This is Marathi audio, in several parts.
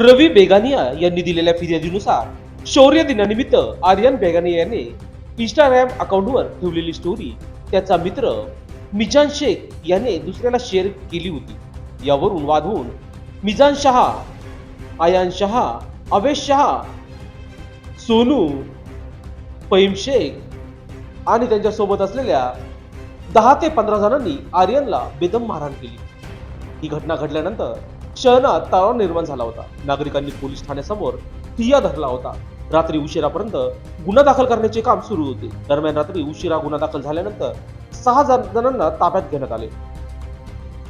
रवी बेगानिया यांनी दिलेल्या फिर्यादीनुसार शौर्य दिनानिमित्त आर्यन बेगानिया याने इंस्टाग्राम अकाउंटवर ठेवलेली स्टोरी त्याचा मित्र मिजान शेख याने दुसऱ्याला शेअर केली होती. यावरून वाद होऊन मिजान शहा आयान शहा अवेश शहा सोनू पैम शेख आणि त्यांच्यासोबत असलेल्या दहा ते पंधरा जणांनी आर्यनला बेदम मारहाण केली. ही घटना घडल्यानंतर शहरात तणाव निर्माण झाला होता. नागरिकांनी पोलीस ठाण्यासमोर ठिय्या धरला होता. रात्री उशिरापर्यंत गुन्हा दाखल करण्याचे काम सुरू होते. दरम्यान रात्री उशिरा गुन्हा दाखल झाल्यानंतर सहा जणांना ताब्यात घेण्यात आले.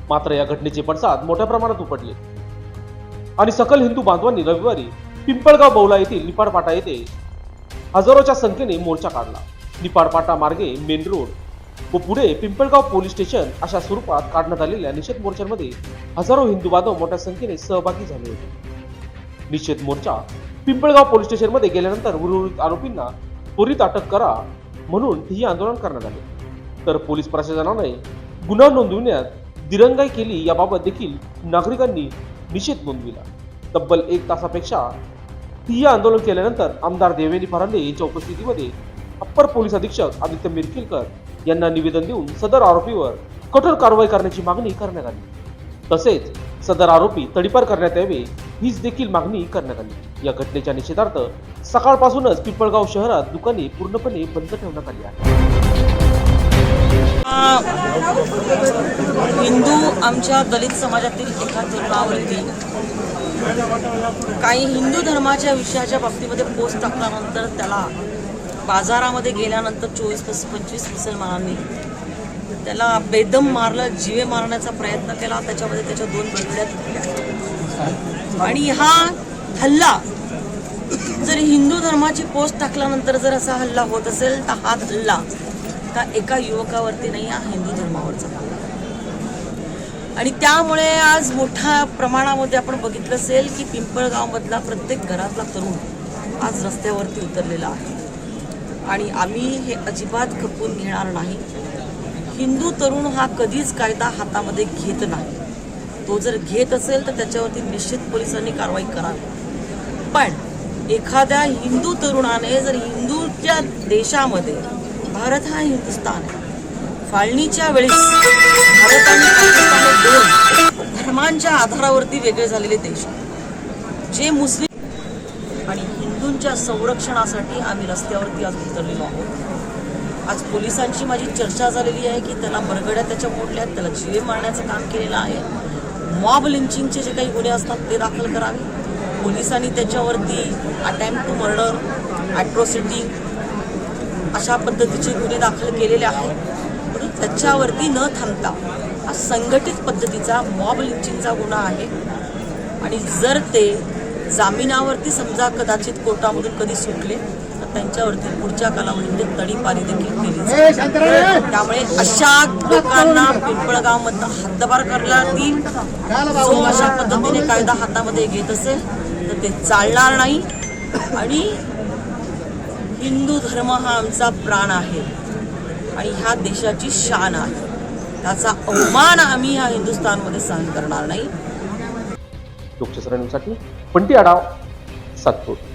मात्र या घटनेचे पडसाद मोठ्या प्रमाणात उपडले आणि सकल हिंदू बांधवांनी रविवारी पिंपळगाव बौला येथील निपाडपाटा येथे हजारोच्या संख्येने मोर्चा काढला. निपाडपाटा मार्गे मेन रोड व पुढे पिंपळगाव पोलीस स्टेशन अशा स्वरूपात काढण्यात आलेल्या निषेध मोर्चामध्ये हजारो हिंदू बांधव मोठ्या संख्येने सहभागी झाले होते. निषेध मोर्चा पिंपळगाव पोलीस स्टेशनमध्ये गेल्यानंतर उर्वरित आरोपींना त्वरित अटक करा म्हणून ही आंदोलन करण्यात आले. तर पोलीस प्रशासनाने गुन्हा नोंदविण्यात दिरंगाई केली याबाबत देखील नागरिकांनी निषेध नोंदविला. तब्बल एक तासापेक्षा ठिय्या आंदोलन केल्यानंतर आमदार देवेंद्र फरांदे यांच्या उपस्थितीमध्ये अप्पर पोलीस अधीक्षक आदित्य मिरकिलकर यांना निवेदन देऊन सदर आरोपीवर कठोर कारवाई करण्याची मागणी करण्यात आली. तसेच सदर आरोपी तडीपार करण्यात यावे हीच देखील मागणी करण्यात आली. या घटनेच्या निषेधार्थ सकाळपासूनच पिंपळगाव शहरात दुकाने पूर्णपणे बंद ठेवण्यात आली आहेत. हिंदू आमच्या दलित समाजातील एका धर्मावरती काही हिंदू धर्माच्या विषयाच्या बाबतीमध्ये पोस्ट टाकल्यानंतर त्याला बाजारामध्ये गेल्यानंतर चोवीस पस पंचवीस मुसलमानांनी त्याला बेदम मारलं जीवे मारण्याचा प्रयत्न केला. त्याच्यामध्ये त्याच्या दोन बंगड्या तुटल्या आणि हा हल्ला जर हिंदू धर्माची पोस्ट टाकल्यानंतर जर असा हल्ला होत असेल तर हा हल्ला का एका युवकावरती नाही हा हिंदू धर्मावरचा हल्ला. आणि त्यामुळे आज मोठ्या प्रमाणामध्ये आपण बघितलं असेल की पिंपळगावमधला प्रत्येक घरातला तरुण आज रस्त्यावरती उतरलेला आहे. आणि आम्ही हे अजिबात खपवून घेणार नाही. हिंदू तरुण हा कधीच कायदा हातामध्ये घेत नाही. तो जर घेत असेल तर त्याच्यावरती निश्चित पोलिसांनी कारवाई करावी. पण एखाद्या हिंदू तरुणाने जर हिंदूच्या देशामध्ये भारत हा हिंदुस्थान आहे. फाळणीच्या वेळेस भारत आणि पाकिस्तान दोन धर्मांच्या आधारावरती वेगळे झालेले देश. जे मुस्लिम आणि हिंदूंच्या संरक्षणासाठी आम्ही रस्त्यावरती आज उतरलेलो आहोत. आज पोलिसांची माझी चर्चा झालेली आहे की त्याला बरगड्या त्याच्या मोडल्या त्याला जीवे मारण्याचं काम केलेलं आहे. मॉब लिंचिंगचे जे काही गुन्हे असतात ते दाखल करावे. पोलिसांनी त्याच्यावरती अटेम्प्ट टू मर्डर ॲट्रॉसिटी अशा पद्धतीचे गुन्हे दाखल केलेले आहेत. परंतु त्याच्यावरती न थांबता हा संघटित पद्धतीचा मॉब लिंचिंगचा गुन्हा आहे. आणि जर ते जामिनावरती समजा कदाचित कोर्टामधून कधी सुटले तर त्यांच्यावरती पुढच्या कालावधीमध्ये तडीपारी देखील केली त्यामुळे अशा लोकांना पिंपळगावमधनं हद्दपार करण्यासाठी जो अशा पद्धतीने कायदा हातामध्ये घेत असेल तर ते चालणार नाही. आणि हिंदू धर्म हा आमचा प्राण आहे. आणि ह्या देशाची शान आहे. त्याचा अवमान आम्ही ह्या हिंदुस्थानमध्ये सहन करणार नाही. लोकशाही न्यूजसाठी ती आढाव सातपूर